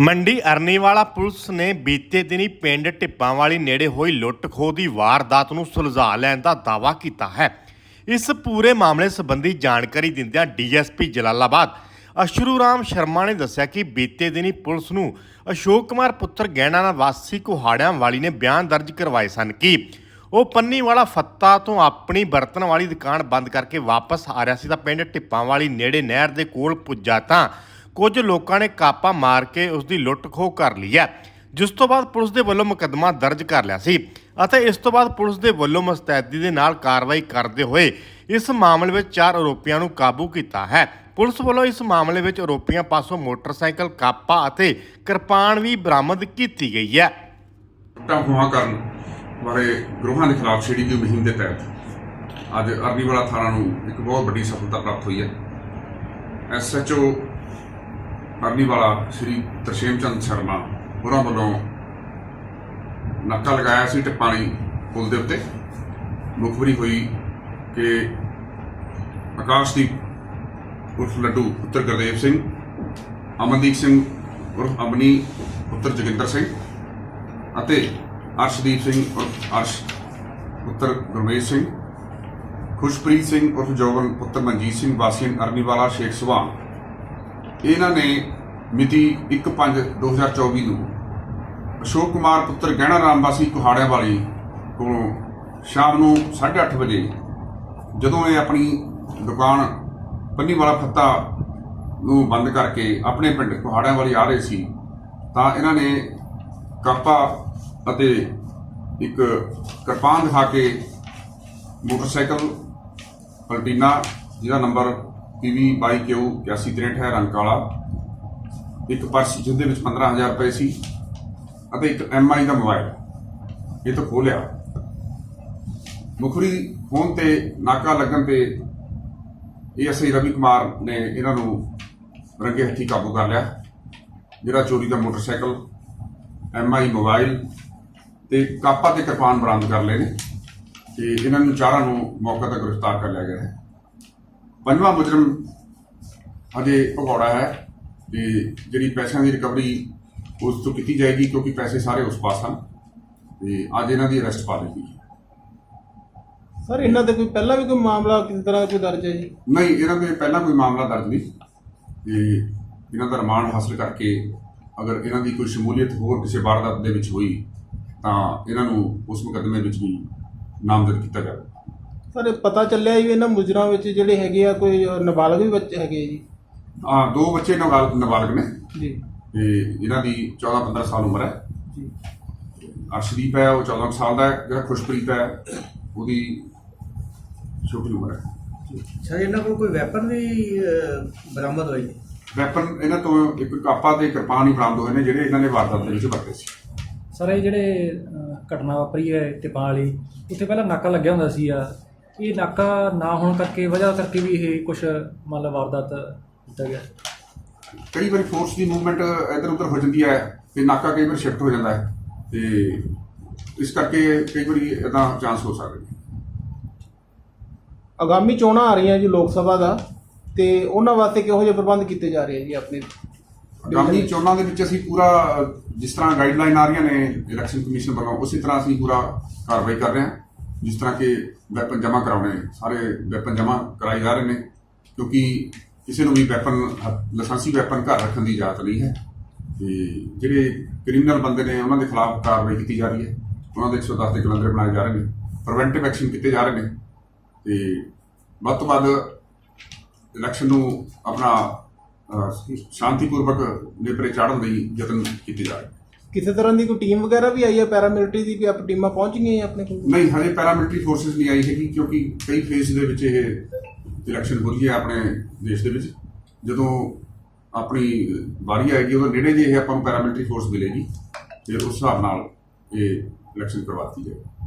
ਮੰਡੀ ਅਰਨੀਵਾਲਾ ਪੁਲਿਸ ਨੇ ਬੀਤੇ ਦਿਨੀ ਪਿੰਡ ਟਿੱਪਾਂ ਵਾਲੀ ਨੇੜੇ ਹੋਈ ਲੁੱਟ-ਖੋਹ ਦੀ ਵਾਰਦਾਤ ਨੂੰ ਸੁਲਝਾ ਲੈਣ ਦਾ ਦਾਅਵਾ ਕੀਤਾ ਹੈ। ਇਸ ਪੂਰੇ ਮਾਮਲੇ ਸੰਬੰਧੀ ਜਾਣਕਾਰੀ ਦਿੰਦਿਆਂ ਡੀਐਸਪੀ ਜਲਾਲਾਬਾਦ ਅਸ਼ਰੂ ਰਾਮ ਸ਼ਰਮਾ ਨੇ ਦੱਸਿਆ ਕਿ ਬੀਤੇ ਦਿਨੀ ਪੁਲਿਸ ਨੂੰ ਅਸ਼ੋਕ ਕੁਮਾਰ ਪੁੱਤਰ ਗਹਿਣਾ ਦਾ ਵਾਸੀ ਕੁਹਾੜਿਆਂ ਵਾਲੀ ਨੇ ਬਿਆਨ ਦਰਜ ਕਰਵਾਏ ਸਨ ਕਿ ਉਹ ਪੰਨੀ ਵਾਲਾ ਫੱਤਾ ਤੋਂ ਆਪਣੀ ਬਰਤਨ ਵਾਲੀ ਦੁਕਾਨ ਬੰਦ ਕਰਕੇ ਵਾਪਸ ਆ ਰਿਹਾ ਸੀ। ਤਾਂ ਪਿੰਡ ਟਿੱਪਾਂ ਵਾਲੀ ਨੇੜੇ ਨਹਿਰ ਦੇ ਕੋਲ ਪੁੱਜਾ ਤਾਂ ਕੁਝ ਲੋਕਾਂ ਨੇ ਕਾਪਾ ਮਾਰ ਕੇ ਉਸ ਦੀ ਲੁੱਟ ਖੋਹ ਕਰ ਲਈ ਹੈ, ਜਿਸ ਤੋਂ ਬਾਅਦ ਪੁਲਿਸ ਦੇ ਵੱਲੋਂ ਮੁਕੱਦਮਾ ਦਰਜ ਕਰ ਲਿਆ ਸੀ ਅਤੇ ਇਸ ਤੋਂ ਬਾਅਦ ਪੁਲਿਸ ਦੇ ਵੱਲੋਂ ਮੁਸਤੈਦੀ ਦੇ ਨਾਲ ਕਾਰਵਾਈ ਕਰਦੇ ਹੋਏ ਇਸ ਮਾਮਲੇ ਵਿੱਚ ਚਾਰ ਆਰੋਪੀਆਂ ਨੂੰ ਕਾਬੂ ਕੀਤਾ ਹੈ। ਪੁਲਿਸ ਵੱਲੋਂ ਇਸ ਮਾਮਲੇ ਵਿੱਚ ਆਰੋਪੀਆਂ ਪਾਸੋਂ ਮੋਟਰਸਾਈਕਲ, ਕਾਪਾ ਅਤੇ ਕਿਰਪਾਨ ਵੀ ਬਰਾਮਦ ਕੀਤੀ ਗਈ ਹੈ। ਲੁੱਟਾਂ ਕਰਨ ਵਾਲੇ ਗਰੋਹਾਂ ਦੇ ਖਿਲਾਫ ਛੇੜੀ ਗਈ ਮੁਹਿੰਮ ਦੇ ਤਹਿਤ ਅੱਜ ਅਰਨੀਵਾਲਾ ਥਾਣਾ ਨੂੰ ਇੱਕ ਬਹੁਤ ਵੱਡੀ ਸਫਲਤਾ ਪ੍ਰਾਪਤ ਹੋਈ ਹੈ। ਐਸਐਚਓ ਅਰਨੀਵਾਲਾ ਸ਼੍ਰੀ ਤਰਸ਼ੇਮ ਚੰਦ ਸ਼ਰਮਾ ਉਹਨਾਂ ਵੱਲੋਂ ਨਾਕਾ ਲਗਾਇਆ ਸੀ ਟਿੱਪਾਣੀ ਪੁਲ ਦੇ ਉੱਤੇ। ਮੁਖਬਰੀ ਹੋਈ ਕਿ ਆਕਾਸ਼ਦੀਪ ਉਰਫ ਲੱਡੂ ਪੁੱਤਰ ਗੁਰਦੇਵ ਸਿੰਘ, ਅਮਨਦੀਪ ਸਿੰਘ ਉਰਫ ਅਮਨੀ ਪੁੱਤਰ ਜੋਗਿੰਦਰ ਸਿੰਘ ਅਤੇ ਅਰਸ਼ਦੀਪ ਸਿੰਘ ਉਰਫ ਅਰਸ਼ ਪੁੱਤਰ ਗੁਰਮੇਸ਼ ਸਿੰਘ, ਖੁਸ਼ਪ੍ਰੀਤ ਸਿੰਘ ਉਰਫ ਜੋਗਨ ਪੁੱਤਰ ਮਨਜੀਤ ਸਿੰਘ ਵਾਸੀਨ ਅਰਨੀਵਾਲਾ ਸ਼ੇਖ ਸੁਭਾਨ ਇਹਨਾਂ ਨੇ ਮਿਤੀ 1/5/2024 ਨੂੰ ਅਸ਼ੋਕ ਕੁਮਾਰ ਪੁੱਤਰ ਗਹਿਣਾ ਰਾਮ ਵਾਸੀ ਕੁਹਾੜਿਆਂ ਵਾਲੀ ਕੋਲੋਂ ਸ਼ਾਮ ਨੂੰ 8:30 ਵਜੇ ਜਦੋਂ ਇਹ ਆਪਣੀ ਦੁਕਾਨ ਪੰਨੀ ਵਾਲਾ ਫੱਤਾ ਨੂੰ ਬੰਦ ਕਰਕੇ ਆਪਣੇ ਪਿੰਡ ਕੁਹਾੜਿਆਂ ਵਾਲੀ ਆ ਰਹੇ ਸੀ, ਤਾਂ ਇਹਨਾਂ ਨੇ ਕਾਪਾ ਅਤੇ ਇੱਕ ਕਿਰਪਾਨ ਦਿਖਾ ਕੇ ਮੋਟਰਸਾਈਕਲ ਪਲਟੀਨਾ, ਜਿਹਦਾ ਨੰਬਰ PV 22Q 8163 ਹੈ, ਰੰਗ ਕਾਲਾ। ਇੱਕ ਪਰਸ ਜਿਹਦੇ ਵਿੱਚ 15000 ਰੁਪਏ ਸੀ ਅਤੇ ਇੱਕ MI ਦਾ ਮੋਬਾਈਲ ਇਹ ਤੋਂ ਖੋਲਿਆ। ਮੁਖਰੀ ਫੋਨ ਤੇ ਨਾਕਾ ਲੱਗਣ ਤੇ ਏਐਸਆਈ ਰਵੀ ਕੁਮਾਰ ਨੇ ਇਹਨਾਂ ਨੂੰ ਰੰਗੇ ਹੱਥੀ ਕਾਬੂ ਕਰ ਲਿਆ। ਜਿਹੜਾ ਚੋਰੀ ਦਾ ਮੋਟਰਸਾਈਕਲ ਐਮਆਈ ਮੋਬਾਈਲ ਤੇ ਕਾਪਾ ਤੇ ਕਿਰਪਾਨ ਬਰਾਮਦ ਕਰ ਲਏ ਨੇ। ਤੇ ਇਹਨਾਂ ਨੂੰ ਚਾਰਾਂ ਨੂੰ ਮੌਕੇ ਤੇ ਗ੍ਰਿਫਤਾਰ ਕਰ ਲਿਆ ਗਿਆ ਹੈ। ਪੰਜਵਾਂ ਮੁਜਰਮ ਅਜੇ ਭਗੌੜਾ ਹੈ ਤੇ ਜਿਹੜੀ ਪੈਸਿਆਂ ਦੀ ਰਿਕਵਰੀ ਉਸ ਤੋਂ ਕੀਤੀ ਜਾਏਗੀ ਕਿਉਂਕਿ ਪੈਸੇ ਸਾਰੇ ਉਸ ਪਾਸ ਹਨ ਤੇ ਅੱਜ ਇਹਨਾਂ ਦੀ ਅਰੈਸਟ ਪਾ ਹੈ ਸਰ ਇਹਨਾਂ ਤੇ ਕੋਈ ਪਹਿਲਾਂ ਵੀ ਕੋਈ ਮਾਮਲਾ ਕਿਸੇ ਤਰ੍ਹਾਂ ਦਾ ਕੋਈ ਦਰਜ ਹੈ ਜੀ? ਨਹੀਂ ਇਹਨਾਂ ਦੇ ਪਹਿਲਾਂ ਕੋਈ ਮਾਮਲਾ ਦਰਜ ਨਹੀਂ। ਤੇ ਇਹਨਾਂ ਦਾ ਰਿਮਾਂਡ ਹਾਸਲ ਕਰਕੇ ਅਗਰ ਇਹਨਾਂ ਦੀ ਕੋਈ ਸ਼ਮੂਲੀਅਤ ਹੋਰ ਕਿਸੇ ਵਾਰਦਾਤ ਦੇ ਵਿੱਚ ਹੋਈ ਤਾਂ ਇਹਨਾਂ ਨੂੰ ਉਸ ਮੁਕੱਦਮੇ ਵਿੱਚ ਵੀ ਨਾਮਜ਼ਦ ਕੀਤਾ ਜਾਵੇ। ਸਰ ਇਹ ਪਤਾ ਚੱਲਿਆ ਜੀ ਇਹਨਾਂ ਮੁਜਰਾਂ ਵਿੱਚ ਜਿਹੜੇ ਹੈਗੇ ਆ ਕੋਈ ਨਾਬਾਲਗ ਵੀ ਬੱਚੇ ਹੈਗੇ ਜੀ। ਆ ਦੋ ਬੱਚੇ ਨਾਬਾਲ- ਨਾਬਾਲਗ ਨੇ। ਜੀ। ਤੇ ਇਹਨਾਂ ਦੀ 14 15 ਸਾਲ ਉਮਰ ਹੈ। ਜੀ। ਅਰਸ਼ਦੀਪ ਹੈ ਉਹ 14 ਕੁ ਸਾਲ ਦਾ ਹੈ ਜਿਹੜਾ ਖੁਸ਼ਪ੍ਰੀਤ ਹੈ ਉਹਦੀ ਛੋਟੀ ਉਮਰ ਹੈ। ਅੱਛਾ ਇਹਨਾਂ ਕੋਲ ਕੋਈ ਵੈਪਨ ਵੀ ਅਹ, ਬਰਾਮਦ ਹੋਏ ਨੇ ਵੈਪਨ ਇਹਨਾਂ ਤੋਂ ਇੱਕ ਕਾਪਾ ਤੇ ਕਿਰਪਾਨ ਹੀ ਬਰਾਮਦ ਹੋਏ ਨੇ ਜਿਹੜੇ ਇਹਨਾਂ ਨੇ ਵਾਰਦਾਤ ਦੇ ਵਿੱਚ ਵਰਤੇ ਸੀ। ਸਰ ਇਹ ਜਿਹੜੇ ਅਹ, ਘਟਨਾ ਵਾਪਰੀ ਹੈ ਟਿਪਾਂ ਵਾਲੀ ਉੱਥੇ ਪਹਿਲਾਂ ਨਾਕਾ ਲੱਗਿਆ ਹੁੰਦਾ ਸੀ ਆ ਇਹ ਨਾਕਾ ਨਾ ਹੋਣ ਕਰਕੇ ਵਜ੍ਹਾ ਕਰਕੇ ਵੀ ਇਹ ਕੁਝ ਮੰਨ ਲਾ ਵਾਰਦਾਤ ਕੀਤਾ ਗਿਆ? ਕਈ ਵਾਰੀ ਫੋਰਸ ਦੀ ਮੂਵਮੈਂਟ ਇੱਧਰ ਉੱਧਰ ਹੋ ਜਾਂਦੀ ਹੈ ਤੇ ਨਾਕਾ ਕਈ ਵਾਰ ਸ਼ਿਫਟ ਹੋ ਜਾਂਦਾ ਹੈ ਤੇ ਇਸ ਕਰਕੇ ਕਈ ਵਾਰੀ ਇਦਾਂ ਚਾਂਸ ਹੋ ਸਕਦੇ ਨੇ। ਆਗਾਮੀ ਚੋਣਾਂ ਆ ਰਹੀਆਂ ਜੀ ਲੋਕ ਸਭਾ ਦਾ ਤੇ ਉਹਨਾਂ ਵਾਸਤੇ ਕਿਹੋ ਜਿਹੇ ਪ੍ਰਬੰਧ ਕੀਤੇ ਜਾ ਰਹੇ ਆ ਜੀ ਆਪਣੇ? ਆਗਾਮੀ ਚੋਣਾਂ ਦੇ ਵਿੱਚ ਅਸੀਂ ਪੂਰਾ ਜਿਸ ਤਰ੍ਹਾਂ ਗਾਈਡਲਾਈਨ ਆ ਰਹੀਆਂ ਨੇ ਇਲੈਕਸ਼ਨ ਕਮਿਸ਼ਨ ਵੱਲੋਂ ਉਸੇ ਤਰ੍ਹਾਂ ਅਸੀਂ ਪੂਰਾ ਕਾਰਵਾਈ ਕਰ ਰਹੇ ਹਾਂ। ਜਿਸ ਤਰ੍ਹਾਂ ਕਿ ਵੈਪਨ ਜਮ੍ਹਾਂ ਕਰਾਉਣੇ ਸਾਰੇ ਵੈਪਨ ਜਮ੍ਹਾਂ ਕਰਾਏ ਜਾ ਰਹੇ ਨੇ ਕਿਉਂਕਿ ਕਿਸੇ ਨੂੰ ਵੀ ਵੈਪਨ ਲਾਇਸੈਂਸੀ ਵੈਪਨ ਘਰ ਰੱਖਣ ਦੀ ਇਜਾਜ਼ਤ ਨਹੀਂ ਹੈ। ਤੇ ਜਿਹੜੇ ਕ੍ਰਿਮੀਨਲ ਬੰਦੇ ਨੇ ਉਹਨਾਂ ਦੇ ਖਿਲਾਫ ਕਾਰਵਾਈ ਕੀਤੀ ਜਾ ਰਹੀ ਹੈ। ਉਹਨਾਂ ਦੇ 110 ਦੇ ਕੈਲੰਡਰ ਬਣਾਏ ਜਾ ਰਹੇ ਨੇ। ਪ੍ਰੀਵੈਂਟਿਵ ਐਕਸ਼ਨ ਕੀਤੇ ਜਾ ਰਹੇ ਨੇ। ਤੇ ਵੱਧ ਤੋਂ ਵੱਧ ਇਲੈਕਸ਼ਨ ਨੂੰ ਆਪਣਾ ਅ, ਸ਼ਾਂਤੀਪੂਰਵਕ ਨੇਪਰੇ ਚਾੜਨ ਲਈ ਯਤਨ ਕੀਤੇ ਜਾ ਰਹੇ ਨੇ। ਕਿਸੇ ਤਰ੍ਹਾਂ ਦੀ ਕੋਈ ਟੀਮ ਵਗੈਰਾ ਵੀ ਆਈ ਹੈ? ਪੈਰਾਮਿਲਟਰੀ ਦੀ ਵੀ ਆਪ ਟੀਮਾਂ ਪਹੁੰਚ ਗਈਆਂ ਆਪਣੇ ਕੋਲ? ਨਹੀਂ, ਹਜੇ ਪੈਰਾਮਿਲਟਰੀ ਫੋਰਸਸ ਨਹੀਂ ਆਈ ਹੈਗੀ, ਕਿਉਂਕਿ ਕਈ ਫੇਸ ਦੇ ਵਿੱਚ ਇਹ ਇਲੈਕਸ਼ਨ ਹੋ ਰਹੀ ਹੈ ਆਪਣੇ ਦੇਸ਼ ਦੇ ਵਿੱਚ। ਜਦੋਂ ਆਪਣੀ ਵਾਰੀ ਆਏਗੀ ਉਦੋਂ ਨੇੜੇ ਜੇ ਇਹ ਆਪਾਂ ਨੂੰ ਪੈਰਾਮਿਲਟਰੀ ਫੋਰਸ ਮਿਲੇਗੀ ਤੇ ਉਸ ਹਿਸਾਬ ਨਾਲ ਇਹ ਇਲੈਕਸ਼ਨ ਕਰਵਾਤੀ ਜਾਏਗੀ।